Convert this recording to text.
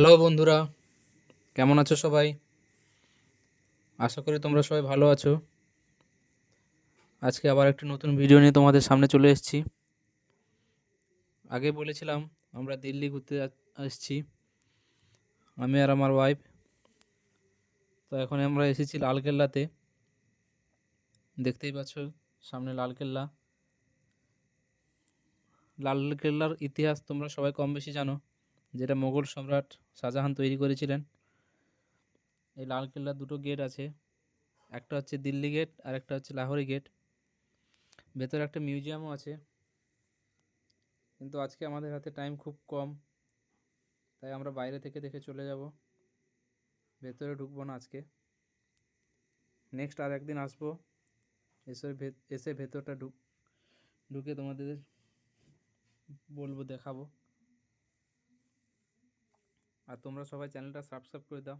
Hello বন্ধুরা, কেমন আছো সবাই? আশা করি তোমরা সবাই ভালো আছো। আজকে আবার একটা নতুন ভিডিও নিয়ে তোমাদের সামনে চলে এসেছি। আগে বলেছিলাম, আমরা দিল্লি ঘুরতে এসেছি। আমি আর আমার ওয়াইফ তো এখন আমরা এসেছি লালকেল্লাতে। দেখতেই পাচ্ছ, সামনে লালকেল্লা। লালকেল্লার ইতিহাস তোমরা সবাই কম বেশি জানো। যেটা মোগল সম্রাট শাহজাহান তৈরি করেছিলেন। এই লালকেল্লার দুটো গেট আছে। একটা হচ্ছে দিল্লি গেট আর একটা হচ্ছে লাহোরি গেট ভেতরে একটা মিউজিয়ামও আছে। কিন্তু আজকে আমাদের হাতে টাইম খুব কম। তাই আমরা বাইরে থেকে দেখে চলে যাব। ভেতরে ঢুকবো না আজকে। নেক্সট আর একদিন আসব। এসে এসে ভেতরটা ঢুক ঢুকে তোমাদের বলব, দেখাবো। আর তোমরা সবাই চ্যানেলটা সাবস্ক্রাইব করে দাও।